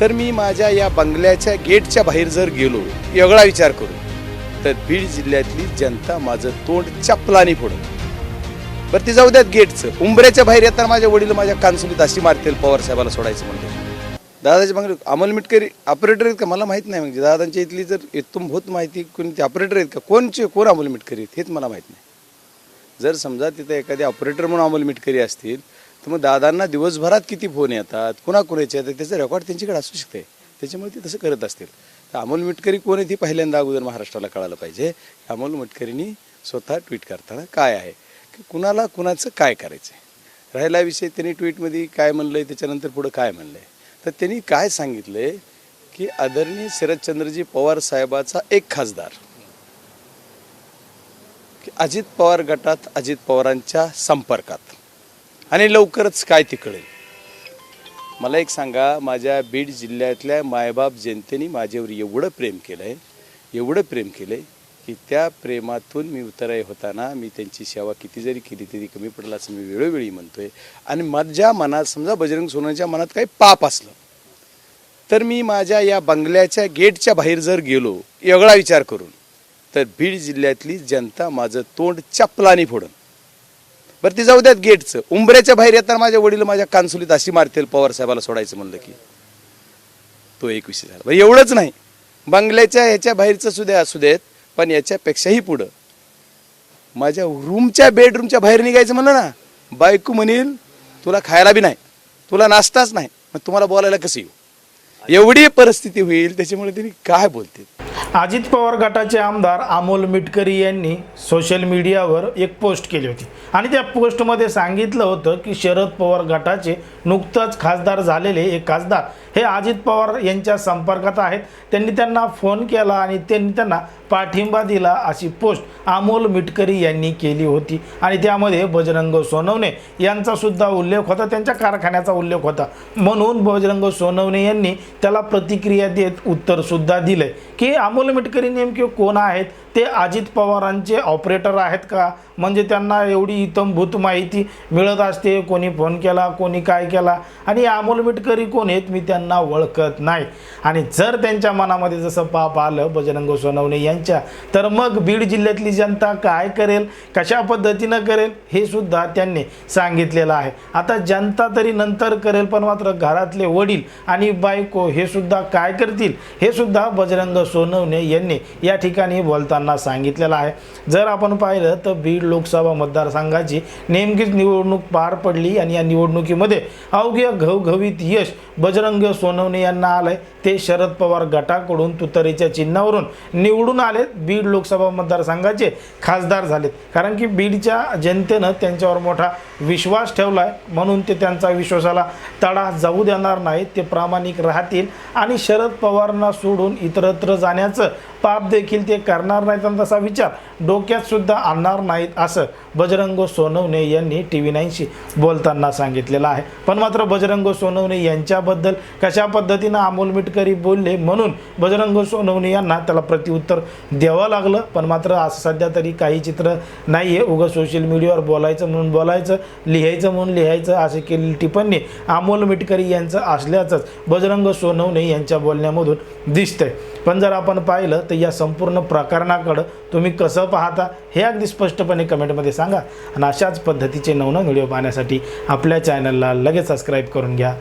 तर मी माझ्या या बंगल्याच्या गेटच्या बाहेर जर गेलो वेगळा विचार करू. तर बीड जिल्ह्यातली जनता माझं तोंड चपलानी फोडून बरं ते जाऊ द्यात गेटचं. उंबऱ्याच्या बाहेर येताना माझ्या वडील माझ्या कानसुलीत अशी मारतील पवार साहेबाला सोडायचं म्हणतो दादाची बंगले अमोल मिटकरी ऑपरेटर आहेत का? मला माहीत नाही. म्हणजे दादांच्या इथली जर इथून होत माहिती कोणते ऑपरेटर आहेत का? कोणचे कोण अमोल मिटकरी आहेत हेच मला माहीत नाही. जर समजा तिथं एखादे ऑपरेटर म्हणून अमोल मिटकरी असतील तर मग दादांना दिवसभरात किती फोन येतात कुणाकुणाचे येतात त्याचं रेकॉर्ड त्यांच्याकडे असू शकते. त्याच्यामुळे ते तसं करत असतील. तर अमोल मिटकरी कोण आहे ती पहिल्यांदा अगोदर महाराष्ट्राला कळालं पाहिजे. अमोल मिटकरींनी स्वतः ट्विट करताना काय आहे? की कुणाला कुणाचं काय करायचं आहे राहिला विषय त्यांनी ट्विटमध्ये काय म्हणलं आहे त्याच्यानंतर पुढं काय म्हणलं आहे तर त्यांनी काय सांगितलं आहे की आदरणीय शरदचंद्रजी पवार साहेबाचा एक खासदार. की अजित पवार गटात अजित पवारांच्या संपर्कात. आणि लवकरच काय ते कळेल. मला एक सांगा माझ्या बीड जिल्ह्यातल्या मायबाप जनतेने माझ्यावर एवढं प्रेम केलं आहे एवढं प्रेम केलं आहे की त्या प्रेमातून मी उतराय होताना मी त्यांची सेवा किती जरी केली तरी कमी पडला असं मी वेळोवेळी म्हणतोय. आणि माझ्या मनात समजा बजरंग सोन्याच्या मनात काही पाप असलं तर मी माझ्या या बंगल्याच्या गेटच्या बाहेर जर गेलो वेगळा विचार करून तर बीड जिल्ह्यातली जनता माझं तोंड चपलाने फोडून. बरं ती जाऊ द्यात गेटचं. उंबऱ्याच्या बाहेर येताना माझ्या वडील माझ्या कानसुलीत अशी मारतील पवार साहेबाला सोडायचं म्हणलं की. तो एक विषय झाला. बरं एवढंच नाही. बंगल्याच्या ह्याच्या बाहेरचं सुद्धा असू देत पण याच्यापेक्षाही पुढं. माझ्या रूमच्या बेडरूमच्या बाहेर निघायचं म्हणलं ना बायको म्हणेल तुला खायला बी नाही तुला नाश्ताच नाही मग तुम्हाला बोलायला कसं येऊ? एवढी परिस्थिती होईल त्याच्यामुळे त्यांनी काय बोलते अजित पवार गटाचे आमदार अमोल मिटकरी यांनी सोशल मीडियावर एक पोस्ट केली होती. आणि त्या पोस्टमध्ये सांगितलं होतं की शरद पवार गटाचे नुकतंच खासदार झालेले एक खासदार हे अजित पवार यांच्या संपर्कात आहेत. त्यांनी त्यांना फोन केला आणि त्यांनी त्यांना पाठिंबा दिला अशी पोस्ट अमोल मिटकरी यांनी केली होती. आणि त्यामध्ये बजरंग सोनवणे यांचासुद्धा उल्लेख होता त्यांच्या कारखान्याचा उल्लेख होता. म्हणून बजरंग सोनवणे यांनी त्याला प्रतिक्रिया देत उत्तरसुद्धा दिलं. की अमोल मिटकरी नेमके कोण आहेत? ते अजित पवारांचे ऑपरेटर आहेत का? म्हणजे त्यांना एवढी इतंभूत माहिती मिळत असते कोणी फोन केला कोणी काय केला? आणि अमोल मिटकरी कोण आहेत मी त्यांना ओळखत नाही. आणि जर त्यांच्या मनामध्ये जसं पाप आलं बजरंग सोनवणे यांच्या तर मग बीड जिल्ह्यातली जनता काय करेल? कशा पद्धतीनं करेल? हे सुद्धा त्यांनी सांगितलेलं आहे. आता जनता तरी नंतर करेल पण मात्र घरातले वडील आणि बायको हे सुद्धा काय करतील? हे सुद्धा बजरंग सोनवणे यांनी या ठिकाणी बोलताना सांगितलेलं आहे. जर आपण पाहिलं तर बीड लोकसभा मतदारसंघाची नेमकीच निवडणूक पार पडली आणि या निवडणुकीमध्ये अवघ्य घवघवीत यश बजरंग सोनवणे यांना आलंय. ते शरद पवार गटाकडून तुतरीच्या चिन्हावरून निवडून आलेत बीड लोकसभा मतदारसंघाचे खासदार झालेत. कारण की बीडच्या जनतेनं त्यांच्यावर मोठा विश्वास ठेवला आहे म्हणून ते त्यांचा विश्वासाला तडा जाऊ देणार नाहीत ते प्रामाणिक राहतील. आणि शरद पवारांना सोडून इतरत्र जाण्याचं पाप देखील ते करणार नाहीत आणि तसा विचार डोक्यात सुद्धा आणणार नाहीत असं बजरंग सोनवणे यांनी टी व्ही नाईनशी बोलताना सांगितलेलं आहे. पण मात्र बजरंग सोनवणे यांच्याबद्दल कशा पद्धतीनं अमोल मिटकरी बोलले म्हणून बजरंग सोनवणे यांना त्याला प्रत्युत्तर द्यावं लागलं. पण मात्र आज सध्या तरी काही चित्र नाही आहे उगं सोशल मीडियावर बोलायचं म्हणून बोलायचं लिहायचं म्हणून लिहायचं अशी केलेली टिप्पणी अमोल मिटकरी यांचं असल्याचंच बजरंग सोनवणे यांच्या बोलण्यामधून दिसतंय. पण जर आपण पाहिलं तर या संपूर्ण प्रकरणाकडं तुम्ही कसं पाहता हे अगदी स्पष्टपणे कमेंटमध्ये सांगा. आणि अशाच पद्धतीचे नवनवीन व्हिडिओ पाहण्यासाठी आपल्या चॅनलला लगेच सबस्क्राईब करून घ्या.